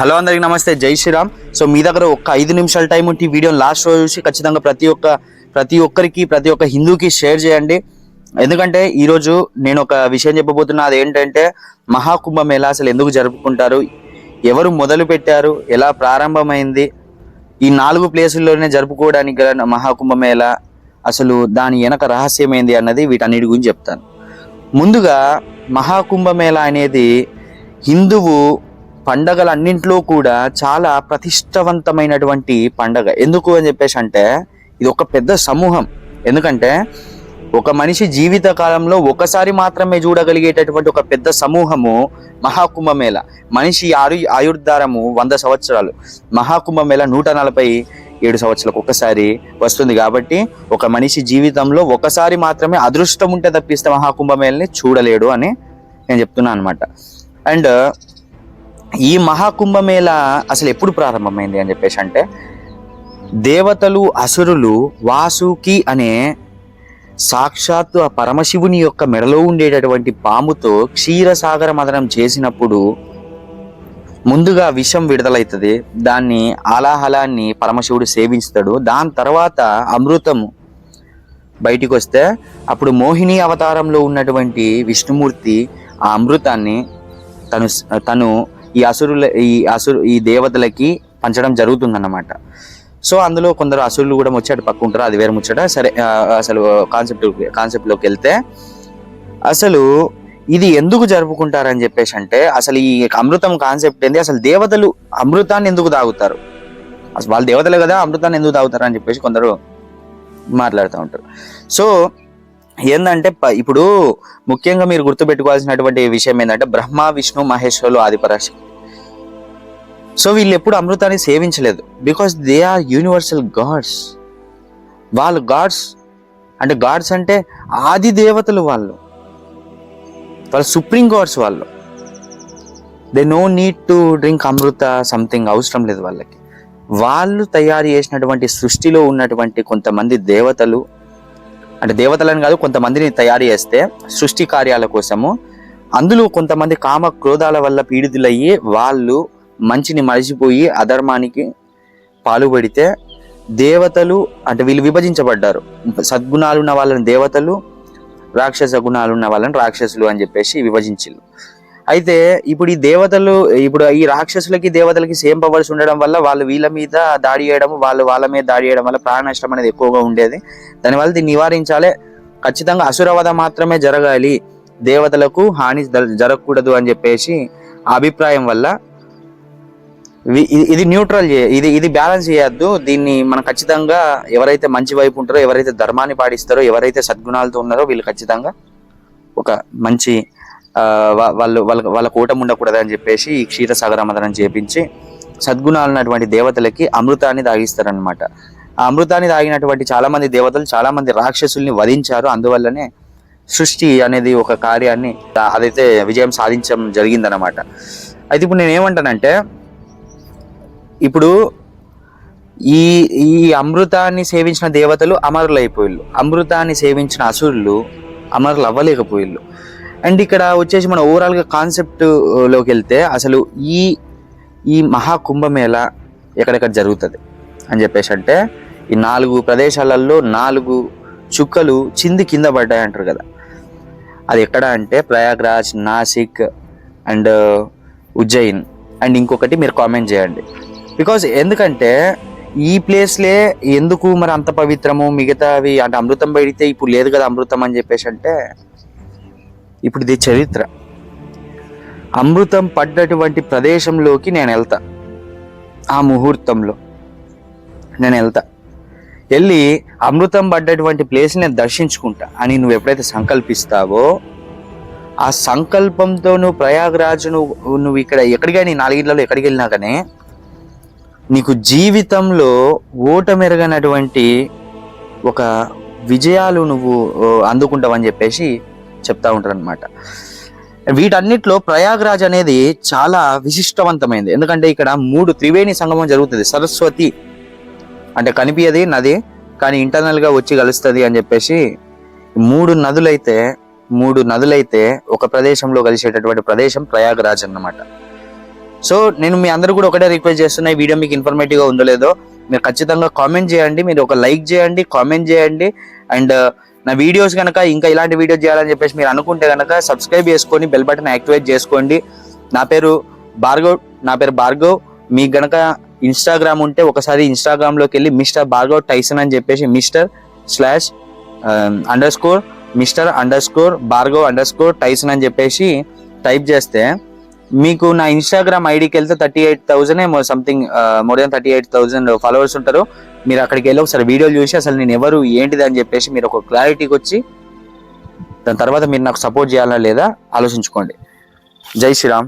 Hello అందరికి నమస్తే జై శ్రీరామ్. సో మీ దగ్గర ఒక్క ఐదు నిమిషాల టైం ఉంటే ఈ వీడియో లాస్ట్ రోజు చూసి ఖచ్చితంగా ప్రతి ఒక్క ప్రతి ఒక్కరికి ప్రతి ఒక్క హిందూకి షేర్ చేయండి. ఎందుకంటే ఈరోజు నేను ఒక విషయం చెప్పబోతున్నా అది ఏంటంటే మహాకుంభ అసలు ఎందుకు జరుపుకుంటారు ఎవరు మొదలు పెట్టారు ఎలా ప్రారంభమైంది ఈ నాలుగు ప్లేసుల్లోనే జరుపుకోవడానికి గల మహాకుంభ అసలు దాని వెనక రహస్యమైంది అన్నది వీటన్నిటి గురించి చెప్తాను. ముందుగా మహాకుంభమేళ అనేది హిందువు పండగలన్నింటిలో కూడా చాలా ప్రతిష్టవంతమైనటువంటి పండగ. ఎందుకు అని చెప్పేసి అంటే ఇది ఒక పెద్ద సమూహం. ఎందుకంటే ఒక మనిషి జీవిత కాలంలో ఒకసారి మాత్రమే చూడగలిగేటటువంటి ఒక పెద్ద సమూహము మహాకుంభమేళ మనిషి ఆరు ఆయుర్ధారము వంద సంవత్సరాలు. మహాకుంభమేళ నూట నలభై ఏడు సంవత్సరాలకు ఒకసారి వస్తుంది కాబట్టి ఒక మనిషి జీవితంలో ఒకసారి మాత్రమే అదృష్టం ఉంటే తప్పిస్తే మహాకుంభమేళని చూడలేడు అని నేను చెప్తున్నాను అనమాట అండ్ ఈ మహాకుంభమేళ అసలు ఎప్పుడు ప్రారంభమైంది అని చెప్పేసి అంటే దేవతలు అసురులు వాసుకి అనే సాక్షాత్తు ఆ పరమశివుని యొక్క మెడలో ఉండేటటువంటి పాముతో క్షీరసాగర మదనం చేసినప్పుడు ముందుగా విషం విడుదలవుతుంది దాన్ని ఆలాహలాన్ని పరమశివుడు సేవించుతాడు దాని తర్వాత అమృతము బయటికి వస్తే అప్పుడు మోహిని అవతారంలో ఉన్నటువంటి విష్ణుమూర్తి ఆ అమృతాన్ని తను తను ఈ అసురుల ఈ అసురు ఈ దేవతలకి పంచడం జరుగుతుందన్నమాట. సో అందులో కొందరు అసురులు కూడా ముచ్చట పక్కుంటారు. అది వేరే ముచ్చట. సరే అసలు కాన్సెప్ట్ కాన్సెప్ట్లోకి వెళ్తే అసలు ఇది ఎందుకు జరుపుకుంటారని చెప్పేసి అంటే అసలు ఈ అమృతం కాన్సెప్ట్ ఏంది? అసలు దేవతలు అమృతాన్ని ఎందుకు తాగుతారు? అసలు వాళ్ళు దేవతలే కదా అమృతాన్ని ఎందుకు తాగుతారు అని చెప్పేసి కొందరు మాట్లాడుతూ ఉంటారు. సో ఏంటంటే ప- ఇప్పుడు ముఖ్యంగా మీరు గుర్తుపెట్టుకోవాల్సినటువంటి విషయం ఏంటంటే బ్రహ్మ విష్ణు మహేశ్వరులు ఆదిపరాశక్తి సో వీళ్ళు ఎప్పుడు అమృతాన్ని సేవించలేదు. Because they are universal gods వాళ్ళు గాడ్స్ అంటే గాడ్స్ అంటే ఆది దేవతలు వాళ్ళు. వాళ్ళు సుప్రీం గాడ్స్ వాళ్ళు. They no need to drink amrita something అవసరం లేదు వాళ్ళకి. వాళ్ళు తయారు చేసినటువంటి సృష్టిలో ఉన్నటువంటి కొంతమంది దేవతలు అంటే దేవతలను కాదు కొంతమందిని తయారు చేస్తే సృష్టి కార్యాల కోసము. అందులో కొంతమంది కామ క్రోధాల వల్ల పీడితులయ్యి వాళ్ళు మంచిని మరిచిపోయి అధర్మానికి పాల్పడితే దేవతలు అంటే వీళ్ళు విభజించబడ్డారు. సద్గుణాలు ఉన్న వాళ్ళని దేవతలు రాక్షస గుణాలు ఉన్న వాళ్ళని రాక్షసులు అని చెప్పేసి విభజించారు అయితే ఇప్పుడు ఈ దేవతలు ఇప్పుడు ఈ రాక్షసులకి దేవతలకి సేమ్ పవర్స్ ఉండడం వల్ల వాళ్ళు వీళ్ళ మీద దాడి చేయడం వాళ్ళు వాళ్ళ మీద దాడి చేయడం వల్ల ప్రాణ నష్టం అనేది ఎక్కువగా ఉండేది. దానివల్ల దీన్ని నివారించాలి. ఖచ్చితంగా అసురవధ మాత్రమే జరగాలి. దేవతలకు హాని జరగకూడదు అని చెప్పేసి ఆ అభిప్రాయం వల్ల ఇది- న్యూట్రల్ చే ఇది ఇది బ్యాలెన్స్ చేయొద్దు. దీన్ని మనం ఖచ్చితంగా ఎవరైతే మంచి వైపు ఉంటారో ఎవరైతే ధర్మాన్ని పాటిస్తారో ఎవరైతే సద్గుణాలతో ఉన్నారో వీళ్ళు ఖచ్చితంగా ఒక మంచి వాళ్ళు వాళ్ళ వాళ్ళ కూటమి ఉండకూడదని చెప్పేసి ఈ క్షీరసాగరమదనం చేపించి సద్గుణాలు ఉన్నటువంటి దేవతలకి అమృతాన్ని తాగిస్తారనమాట ఆ అమృతాన్ని తాగినటువంటి చాలామంది దేవతలు చాలామంది రాక్షసుల్ని వధించారు. అందువల్లనే సృష్టి అనేది ఒక కార్యాన్ని అదైతే విజయం సాధించడం జరిగిందనమాట అయితే ఇప్పుడు నేను ఏమంటానంటే ఇప్పుడు ఈ ఈ అమృతాన్ని సేవించిన దేవతలు అమరులైపోయిళ్ళు. అమృతాన్ని సేవించిన అసురులు అమరులు అవ్వలేకపోయిళ్ళు అండ్ ఇక్కడ వచ్చేసి మన ఓవరాల్గా కాన్సెప్ట్లోకి uh, వెళ్తే అసలు ఈ ఈ మహాకుంభమేళ ఎక్కడెక్కడ జరుగుతుంది? అని చెప్పేసి అంటే ఈ నాలుగు ప్రదేశాలలో నాలుగు చుక్కలు చింది కింద పడ్డాయి అంటారు కదా. అది ఎక్కడ అంటే Prayagraj Nashik and uh, Ujjain. And ఇంకొకటి మీరు కామెంట్ చేయండి. బికాజ్ ఎందుకంటే ఈ ప్లేస్లే ఎందుకు మరి అంత పవిత్రము మిగతావి అంటే అమృతం పెడితే ఇప్పుడు లేదు కదా అమృతం అని చెప్పేసి అంటే ఇప్పుడు ఇది చరిత్ర. అమృతం పడ్డటువంటి ప్రదేశంలోకి నేను వెళ్తా. ఆ ముహూర్తంలో నేను వెళ్తా. వెళ్ళి అమృతం పడ్డటువంటి ప్లేస్ నేను దర్శించుకుంటా అని నువ్వు ఎప్పుడైతే సంకల్పిస్తావో ఆ సంకల్పంతో నువ్వు ప్రయాగరాజ్ నువ్వు నువ్వు ఇక్కడ ఎక్కడికి నీ నాలుగిళ్ళలో ఎక్కడికి వెళ్ళినా కానీ నీకు జీవితంలో ఓటమెరగనటువంటి ఒక విజయాలు నువ్వు అందుకుంటావని చెప్పేసి చెప్తా ఉంటారు అనమాట వీటన్నిటిలో ప్రయాగ్రాజ్ అనేది చాలా విశిష్టవంతమైంది. ఎందుకంటే ఇక్కడ మూడు త్రివేణి సంగమం జరుగుతుంది. సరస్వతి అంటే కనిపించది నది కానీ ఇంటర్నల్గా వచ్చి కలుస్తుంది అని చెప్పేసి మూడు నదులైతే మూడు నదులైతే ఒక ప్రదేశంలో కలిసేటటువంటి ప్రదేశం ప్రయాగరాజ్ అన్నమాట. సో నేను మీ అందరూ కూడా ఒకటే రిక్వెస్ట్ చేస్తున్నా ఈ వీడియో మీకు ఇన్ఫర్మేటివ్గా ఉందో లేదో మీరు ఖచ్చితంగా కామెంట్ చేయండి మీరు ఒక లైక్ చేయండి కామెంట్ చేయండి అండ్ నా వీడియోస్ కనుక ఇంకా ఇలాంటి వీడియోస్ చేయాలని చెప్పేసి మీరు అనుకుంటే కనుక సబ్స్క్రైబ్ చేసుకొని బెల్ బటన్ యాక్టివేట్ చేసుకోండి. నా పేరు భార్గవ్ నా పేరు భార్గవ్. మీకు గనక ఇన్స్టాగ్రామ్ ఉంటే ఒకసారి ఇన్స్టాగ్రామ్లోకి వెళ్ళి మిస్టర్ భార్గవ్ టైసన్ అని చెప్పేసి mister slash underscore mister underscore Bhargav underscore Tyson అని చెప్పేసి టైప్ చేస్తే మీకు నా ఇన్స్టాగ్రామ్ ఐడికి వెళ్తే థర్టీ ఎయిట్ థౌసండ్ ఏమో something more than thirty eight thousand followers ఉంటారు. మీరు అక్కడికి వెళ్ళి ఒకసారి వీడియోలు చూసి అసలు నేను ఎవరు ఏంటిది అని చెప్పేసి మీరు ఒక క్లారిటీకి వచ్చి దాని తర్వాత మీరు నాకు సపోర్ట్ చేయాలా లేదా ఆలోచించుకోండి. జై శ్రీరామ్.